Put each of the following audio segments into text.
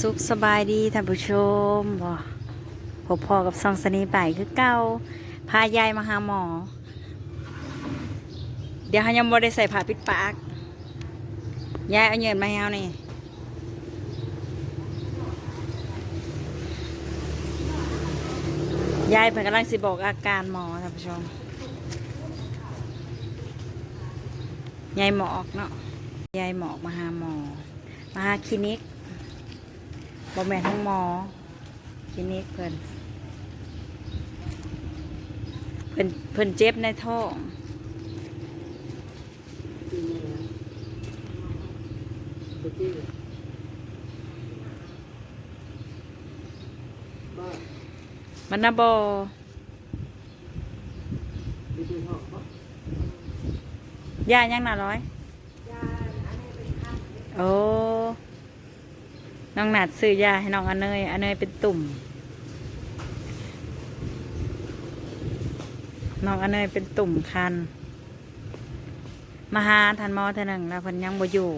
สุขสบายดีท่านผู้ชมบ่พบพอกับซองสนีไปคือเก้าพายายมาหาหมอ เดี๋ยวเขายังบ่ได้ใส่ผ้าปิดปาก ยายเอาเงินมาให้เอานี่ยายเพิ่นกำลังสิบอกอาการหมอท่านผู้ชม ยายหมอออกเนาะ ยายหมอออกมาหาหมอ มาหาคลินิก บอแม่นทั้งหมอคลินิกเพิ่นเพิ่นเพิ่นเจ็บในท้องมันนะบอยายังหนาร้อยโอ้ น้องหนัดซื้อยาให้น้องอเนยอเนยเป็นตุ่ม น้องอเนยเป็นตุ่มคัน มาหาทันหมอเท่านึงแล้วเพิ่นยังบ่อยู่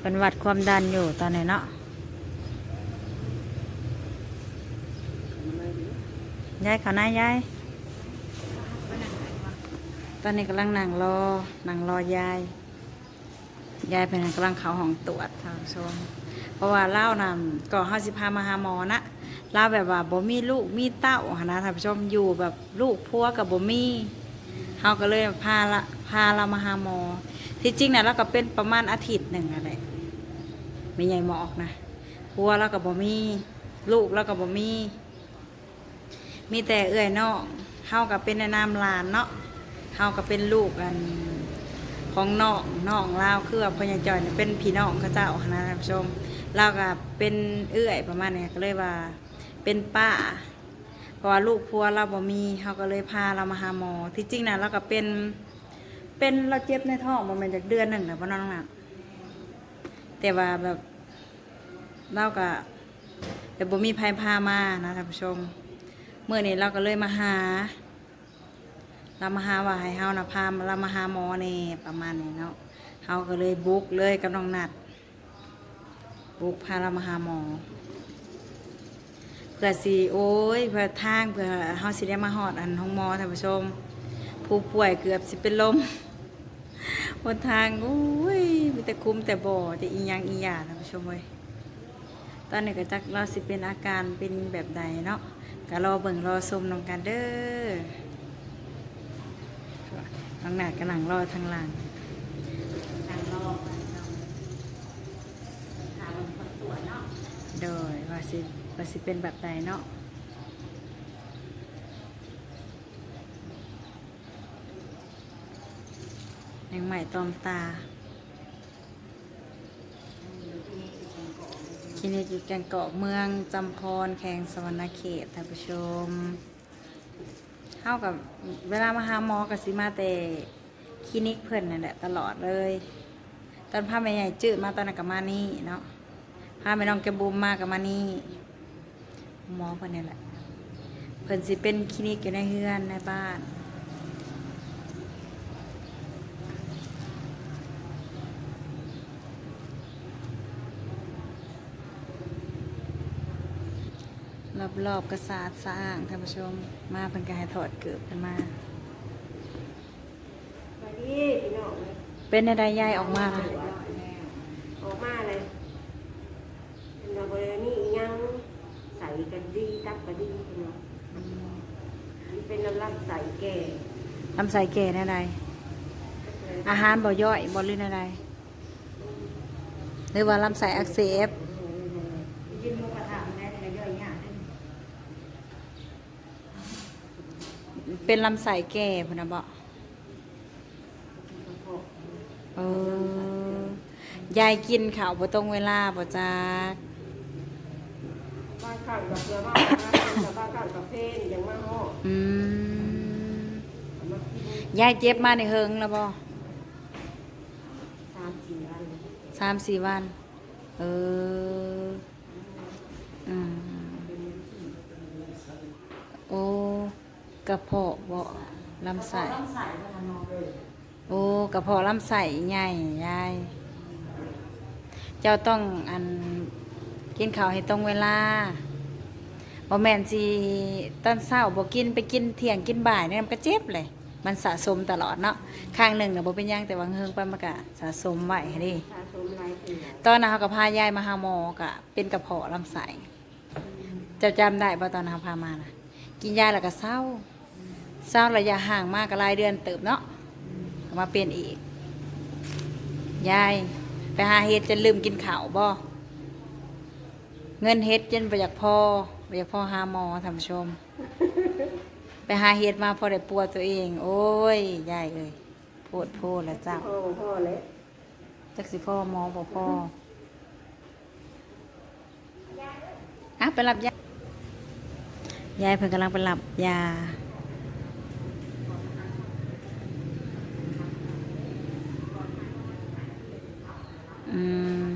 เป็นวัดความดันอยู่ตอนนี้เนาะยายเขาหน้ายาย อนนี้กำลังนั่งรอนั่งรอยาย ยายเป็นกำลังเขาห้องตรวจท่านชมเพราะว่าเล่านำก่อนห้าสิบพามาหาหมอนะเล่าแบบว่าบ่มีลูกมีเต้าหนะท่านผู้ชมอยู่แบบลูกพัวกับบ่มีเฮาก็เลยพาละพาเรามาหาหมอ ที่จริงนะเราก็เป็นประมาณอาทิตย์หนึ่งอะไรไม่ใหญ่หมอออกนะพัวเรากับบ่มีลูกเรากับบ่มี มีแต่เอื้อยนองเฮากับเป็นในนามหลานเนาะ เฮาก็เป็นลูกกันของน้องน้องลาวคือว่าพ่อใหญ่จอยเนี่ยเป็นพี่น้องเขาเจ้านะท่านผู้ชมเราก็เป็นเอื้อยประมาณเนี้ยก็เลยว่าเป็นป้าเพราะว่าลูกพัวเราบ่มีเขาก็เลยพาเรามาหาหมอ ที่จริงนะเราก็เป็นเป็นเราเจ็บในท้องประมาณจากเดือนหนึ่งนะพ่อน้องหนักแต่ว่าแบบเราก็แต่บ่มีภัยพามานะท่านผู้ชมเมื่อนี้เราก็เลยมาหา เรามาหาว่าให้เฮานะพาเรามาหาหมอเนี่ประมาณนี้เนาะเฮาก็เลยบุกเลยกับน้องนัด บุกพาเรามาหาหมอเพื่อสิโอ้ยเพื่อทางเพื่อเฮาสิได้มาฮอดอันห้องหมอท่านผู้ชม ผู้ป่วยเกือบสิเป็นลมบนทางโอ้ยมีแต่คุ้มแต่บ่อแต่อีหยังอีหยาท่านผู้ชมเว้ยตอนนี้ก็จักเราสิเป็นอาการเป็นแบบใดเนาะก็รอเบิ่งรอชมนำกันเด้อ ทางหน้ากำลังรอทางหลังทางรอกันเนาะหาลงคนตรวเนาะโดยว่าสิว่าสิเป็นแบบใดเนาะยังใหม่ตอมตาคลินิกอยู่แกงเกาะเมืองจำพรแขงสวรรณเขตท่านผู้ชม เท่ากับเวลามาหาหมอกับสิมาแต่คลินิกเพิ่นนั่นแหละตลอดเลย ตอนพาแม่ใหญ่จืดมาตอนนั้นกับมานี่เนาะพาแม่น้องแกบูมมากับมานี่หมอเพิ่นนี่แหละเพิ่นสิเป็นคลินิกอยู่ในเฮือนในบ้าน รอบๆกระสาดสร้างท่านผู้ชมมาเพิ่นก็ให้ถอดเกือบกันมาไปดิพี่น้องเลยเป็นในใดยายออกมาล่ะออกมาเลยเป็นเราบรินี่อีหยังใส่กันดีตักกันดีพี่น้องนี่เป็นน้ำลักใส่แก่ลำไส้แก่ในใดอาหารบ่ย่อยบ่หรือในใดหรือว่าลำไส้อักเสบ กินหมูกระทะแม่แต่ย่อยยาก เป็นลำไส้แก่พุ่นน่ะบ่เออยายกินข้าวบ่ตรงเวลาบ่จักบ้านข้างกับเรือบ้านกับบ้านข้างกับเพลนยังมาห่ออืมเอามากินยายเจ็บมาในเฮิงแล้วบ่สามสี่วันสามสี่วัน เอออืมโอ้ กระเพาะบ่ลำไส้ต้องใส่ก็ทำนองเลยกระเพาะลำไส้ใหญ่ยาย เจ้าต้องอันกินข้าวให้ตรงเวลาบ่แม่นสิตอนเช้าบ่กินไปกินเที่ยงกินบ่ายเนี่ยมันก็เจ็บเลย มันสะสมตลอดเนาะข้างหนึ่งน่ะบ่เป็นหยังแต่ว่าเฮิงไปมันก็สะสมไว้ให้เดิสะสมหลายปีแล้วตอนนั้นเขาก็พายายมาหาหมอก็เป็นกระเพาะลำไส้เจะจำได้ป่ะตอนนั้นเขาพามานะกินยาแล้วก็เศร้า เศร้าระยะห่างมากก็รายเดือนเติบเนาะก็มาเป็นอีก ยาย ไปหาเฮ็ดจนลืมกินข้าวบ่เงินเฮ็ดจนไปอยากพอไปอยากพอหาหมอท่านผู้ชม ไปหาเฮ็ดมาพอได้ปัวตัวเอง โอ้ยยายเอ้ยโพดโพดแล้วเจ้าพ่อพ่อเลยจักสิพ่อหมอบ่พ่ออะไปรับยายายเพิ่นกำลังไปรับยา อืม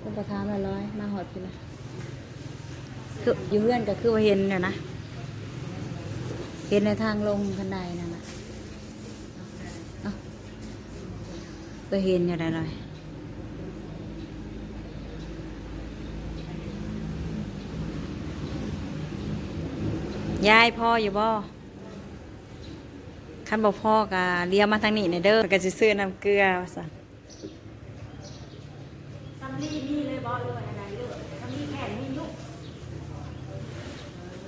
เป็นประธานละ ร้อยมาหอดพี่ละคืออยู่เพื่อนก็คือว่าเห็นเนี่ยนะเห็นในทางลงคันไดนั่นนะก็เห็นอยู่ได้เลยยายพ่ออยู่บ่คันบอกพ่อกะเลี้ยวมาทางนี้ในเด้อก็จะซื้อน้ำเกลือสั่น ซัมลี่นี่เลยบอเลยอะไรเลยซัมลี่แค่นี้ลูก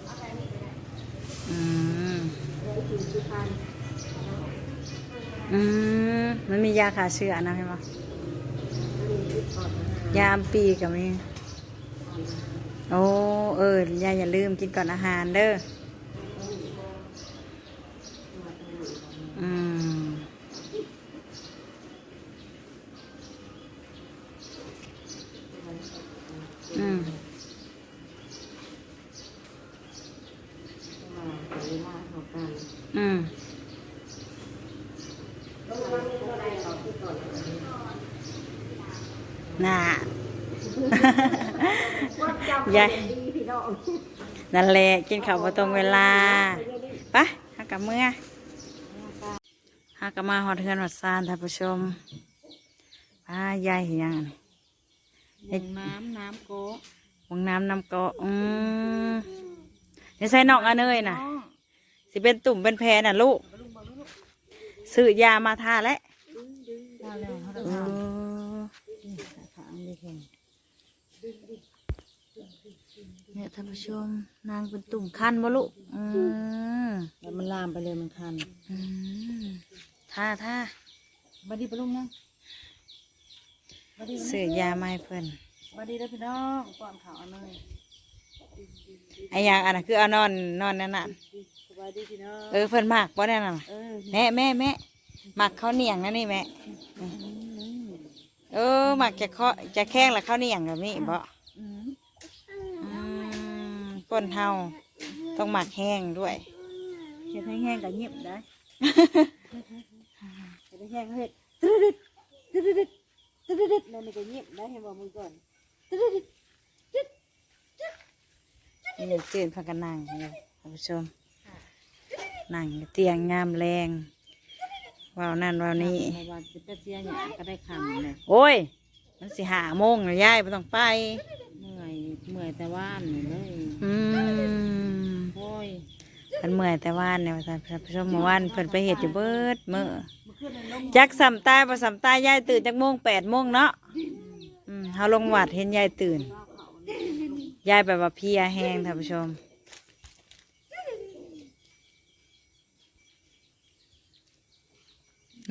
เอาแต่นี่ไปได้ อืม เลย อืมมันมียาขาเชื้อนะใช่ไหมนี่ชุดก่อนนะยามปีกับมีโอ้เออยายอย่าลืมกินก่อนอาหารเด้อม อืม เวลาของกัน อืม ต้องระวังนี่เท่าไรเราคิดก่อน น่า ว่าจำ ยายดีพี่น้องนั่นแหละกินข้าวบ่ตรงเวลาไปหากับเมื่อหากับมาหอดเทือนหอดซานท่านผู้ชมป้ายายเห็นยังอันนี้เฮ็ดน้ำน้ำโก้วงน้ำน้ำเกาะอืมเดี๋ยวใส่นอกอันเนยน่ะสิเป็นตุ่มเป็นแพรน่ะลูกซื้อยามาทาแล้ว เออเนี่ยท่านผู้ชมนางเป็นตุ่มคันบ่ลูกอืมแล้วมันลามไปเลยมันคันอืมท่าท่าบัดดีปะลุงนะบัดดีซื้อยามาให้เพิ่นบัดดีแล้วพี่น้องก่อนข่าวอันเลยไอ้อยางอันนั้นคือเอานอนนอนนั่นน่ะสบายดีพี่น้องเออเพิ่นมากบ่ได้น่ะเออแม่แม่แม่หมักข้าวเหนียงนะนี่แม่เออหมักจะเคาะจะแข้งแล้วข้าวเหนียงแบบนี้บ่อืมอืม ก้นเฮาต้องหมักแห้งด้วยเห็ดแห้งๆกับเงียบได้เห็ดแห้งๆเห็ดตึ๊ดตึ๊ดตึ๊ดตึ๊ดตึ๊ดแล้วมันก็เงียบได้เห็นบอกมือก่อนตึ๊ดตึ๊ดนี่เลยจืนพักกันนั่งเลยท่านผู้ชมนั่งอยู่เตียงงามแรงว่าวนั่นว่าวนี่เพราะว่าสิเป็ดเสียหยาก็ได้คำเลยโอ้ยมันสิหาโมงแล้วยายไม่ต้องไปเมื่อยเมื่อยแต่ว่านนี่เลย อืมโอ้ยเพิ่นเมื่อยแต่ว่านเนี่ยท่านผู้ชมเมื่อวานเพิ่นไปเห็ดอยู่เบิดมื้อจักสำตายบ่สำตายยายตื่นจักโมงแปดโมงเนาะอืมเฮาลงวัดเห็นยายตื่นยายแบบว่าเพลียแห้งท่านผู้ชม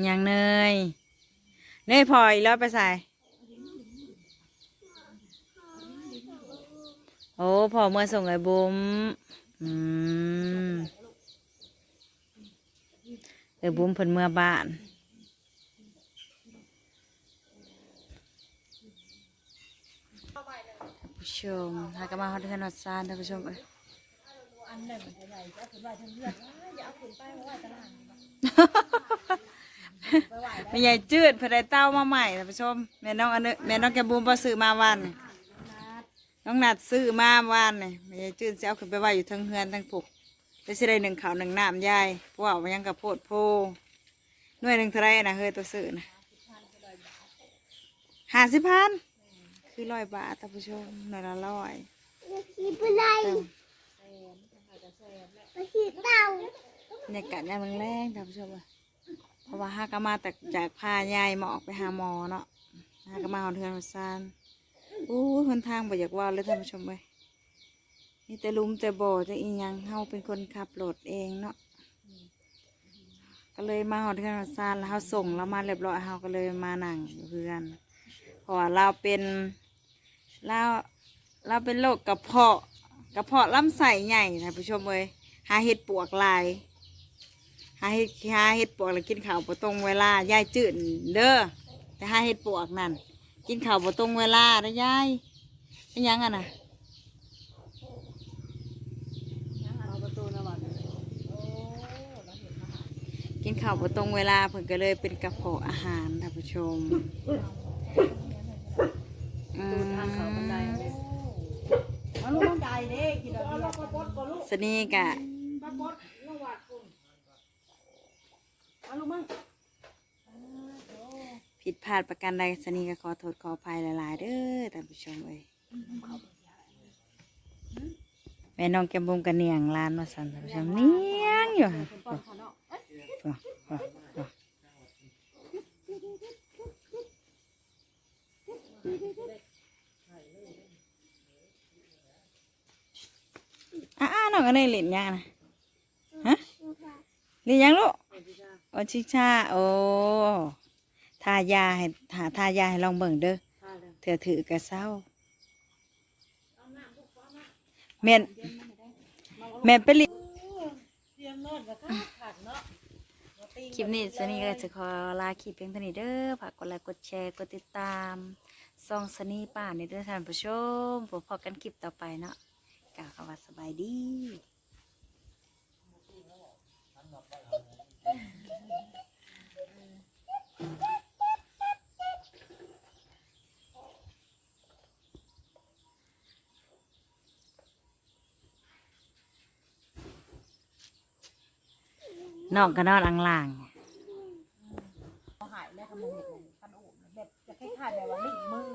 ยังเนยเนยพออีกแล้วไปใส่ โอ้พอเมื่อส่งไอ้บุ๋มอืมไอ้บุ๋มเพิ่นเมื่อบ้านท่านผู้ชมหากนมาฮอดเทือนฮอดซานท่านผู้ชมเอ้ยไม่ใหญ่จืดเพื่อได้เต้ามาใหม่ท่านผู้ชมแม่น้องอันนี้แม่น้องแกบูมพอซื้อมาวัน น้องนัดซื้อมาวันนี่ไม่จืดจะเอาขึ้นไปไว้อยู่ทั้งเฮือนทั้งผูกได้สิได้หนึ่งขาวหนึ่งน้ำยายพราะว่ามันยังกับโพดโพหน่วยหนึ่งเท่าไรนะเฮ้ยตัวซื้อนะห้าสิบพันคือร้อยบาทท่านผู้ชมหน่วยละร้อยขี่ไปไล่ไปขี่เต่าบรรยากาศยามแรงท่านผู้ชมเอ้ยเพราะว่าห้าก็มาแต่จากพายายหมาอกไปหาหมอเนาะห้าก็มาหอเทือนหัวซาน อู้หนทางบ่อยากว่าเลยท่านผู้ชมเลยนี่แต่ลุมแต่บ่อแต่อีหยังเฮาเป็นคนขับรถเองเนาะก็เลยมาหอดเทือนซานแล้วเขาส่งเรามาเรียบร้อยเขาก็เลยมานั่งเพื่อนเพราะว่าเราเป็นเราเราเป็นโรคกระเพาะกระเพาะลำไส้ใหญ่ท่านผู้ชมเลยหาเห็ดปวกลายหาเห็ดหาเห็ดปวกแล้วกินข้าวบ่ตรงเวลายายจืดเด้อแต่หาเห็ดปวกนั่น กินข้าวบ่ตรงเวลาเด้อยายเป็นหยังอะนะเอาประตูนะวัดกินข้าวบ่ตรงเวลาเพิ่นก็เลยเป็นกระเพาะอาหารท่านผู้ชมอืมทางเผิดพลาดประการใดสนีก็ขอโทษขออภัยหลายๆเด้อท่านผู้ชมเอ้ยแม่น้องแกมบุมกันเนียงลานมาสั่นท่านผู้ชมเนียงอยู่ค่ะป้อนขาเนาะอ้าน้องก็ได้เล่นยังนะฮะเล่นยังลูกโอชิชาโอ้ ทายาให้หาทายาให้ลองเบิ่งเด้อพาเลยเถื่อถือกระเศร้าแม่นแม่นไปลิเตรียมนอนกับข้าวขาดเนาะคลิปนี้สนี่ก็จะขอลาคลิปเพียงเท่านี้เด้อฝากกดไลค์กดแชร์กดติดตามซองสนี่ป่าในเด้อท่านผู้ชมพบพอกันคลิปต่อไปเนาะกล่าวคำว่าสบายดี น้องก็นอนอังล่างหายแล้วขโมยขนมแบบจะคล้ายๆแบบว่าลิ่งมือ